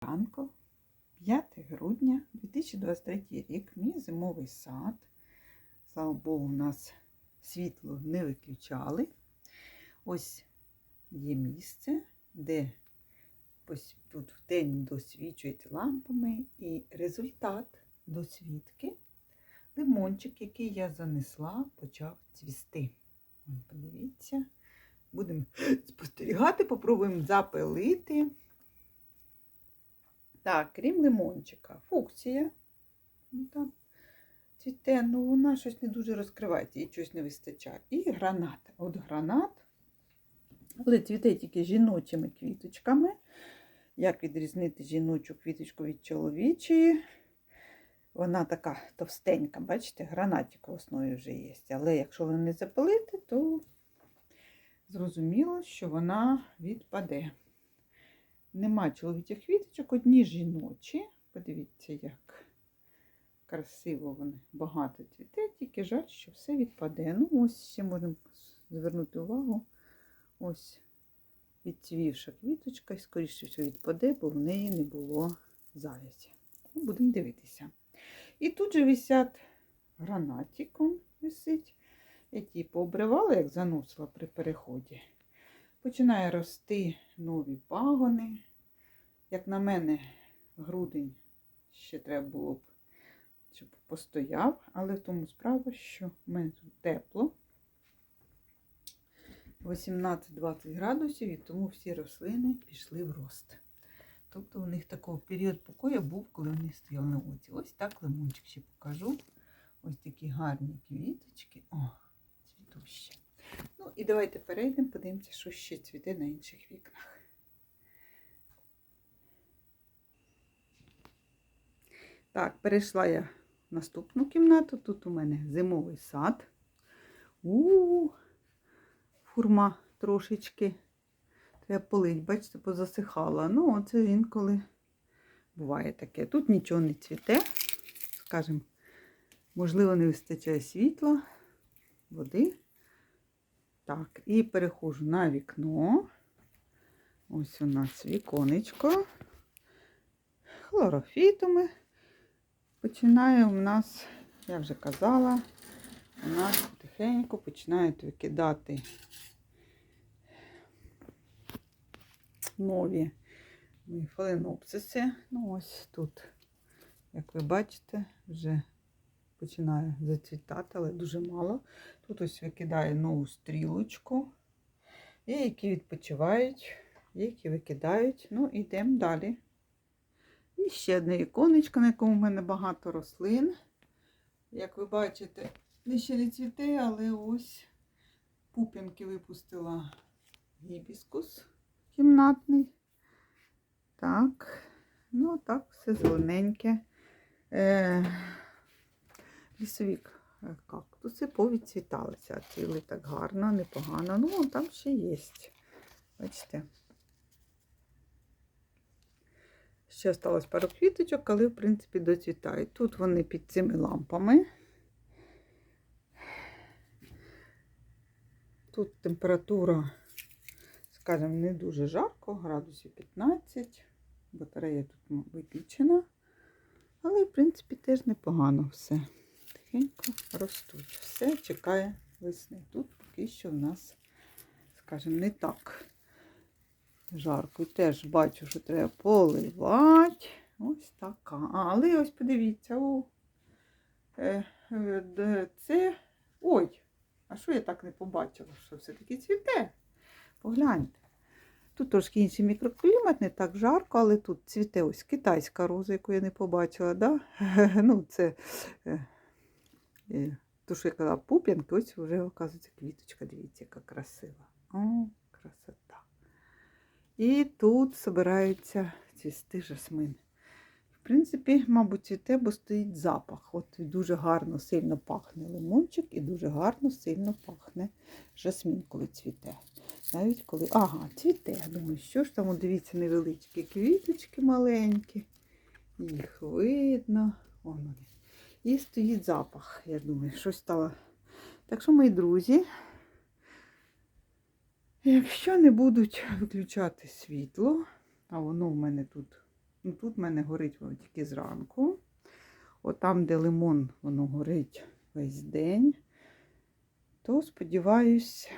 ранку, 5 грудня 2023 рік, мій зимовий сад. Слава Богу, у нас світло не виключали. Ось є місце, де ось тут в день досвічують лампами, і результат досвідки. Лимончик, який я занесла, почав цвісти. Подивіться, будемо спостерігати, попробуємо запилити. Так, крім лимончика, фуксія. Ну, там цвіте, ну вона щось не дуже розкривається, їй щось не вистачає. І гранат. От гранат, але цвіте тільки жіночими квіточками. Як відрізнити жіночу квіточку від чоловічої? Вона така товстенька, бачите, гранатик в основі вже є. Але якщо вона не запалити, то зрозуміло, що вона відпаде. Нема чоловічих квіточок, одні жіночі. Подивіться, як красиво вони багато цвіте, тільки жаль, що все відпаде. Ну, ось ще можемо звернути увагу. Ось відцвівша квіточка, і скоріше всього відпаде, бо в неї не було завязі. Ну, будемо дивитися. І тут же висять гранатиком висить. Я ті пообривала, як заносила при переході. Починає рости нові пагони. Як на мене, грудень ще треба було б, щоб постояв, але в тому справа, що в мене тут тепло. 18-20 градусів, і тому всі рослини пішли в рост. Тобто у них такий період покою був, коли вони стояли на вулиці. Ось так лимончик ще покажу. Ось такі гарні квіточки. О, цвітущі. Ну і давайте перейдемо, подивимося, що ще цвіте на інших вікнах. Так, перейшла я в наступну кімнату. Тут у мене зимовий сад. У, фурма трошечки. Треба полить, бачите, позасихала. Ну, оце інколи буває таке. Тут нічого не цвіте, скажімо, можливо, не вистачає світла, води. Так, і переходжу на вікно. Ось у нас віконечко. Хлорофітами. Починає у нас, я вже казала, у нас потихеньку починають викидати нові фаленопсиси. Ну, ось тут, як ви бачите, вже починає зацвітати, але дуже мало. Тут ось викидає нову стрілочку. Є, які відпочивають, є, які викидають. Ну, йдемо далі. І ще одне іконечко, на якому в мене багато рослин. Як ви бачите, не ще не цвіте, але ось пуп'янки випустила гібіскус кімнатний. Так, ну так, все зелененьке. Е, лісові е, кактуси повідцвіталися. Цвіли так гарно, непогано. Ну, там ще є. Бачите. Ще осталось пару квіточок, але, в принципі, доцвітають. Тут вони під цими лампами. Тут температура, скажімо, не дуже жарко, градусів 15. Батарея тут виключена. Але, в принципі, теж непогано все. Тихенько ростуть. Все чекає весни. Тут поки що в нас, скажімо, не так жарко. Теж бачу, що треба поливати. Ось така. Але ось подивіться, о, е, е, це. Ой, а що я так не побачила, що все-таки цвіте? Погляньте. Тут трошки інший мікроклімат, не так жарко, але тут цвіте ось китайська роза, яку я не побачила. Да? ну, це е, то, що я казала, пуп'янки, ось вже, оказується, квіточка. Дивіться, яка красива. О, красота. І тут збираються цвісти жасмин. В принципі, мабуть, цвіте, бо стоїть запах. От дуже гарно, сильно пахне лимончик і дуже гарно, сильно пахне жасмін, коли цвіте. Навіть коли. Ага, цвіте. Я думаю, що ж там, от дивіться, невеличкі квіточки маленькі. Їх видно. Вон вони. І стоїть запах. Я думаю, щось стало. Так що, мої друзі, якщо не будуть виключати світло, а воно в мене тут Ну, тут в мене горить воно тільки зранку. От там, де лимон, воно горить весь день. То сподіваюсь,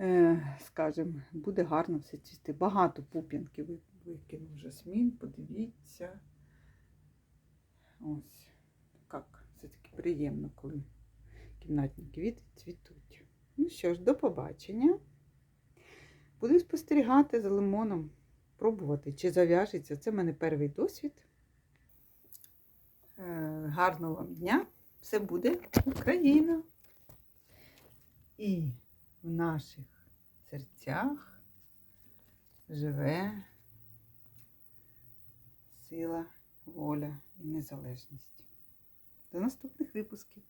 е, скажімо, буде гарно все цвісти. Багато пуп'янки ви- викинув жасмін, подивіться. Ось, як все-таки приємно, коли кімнатні квіти цвітуть. Ну що ж, до побачення. Буду спостерігати за лимоном, пробувати, чи зав'яжеться. Це в мене перший досвід. Е, Гарного вам дня! Все буде Україна! І в наших серцях живе сила, воля і незалежність. До наступних випусків!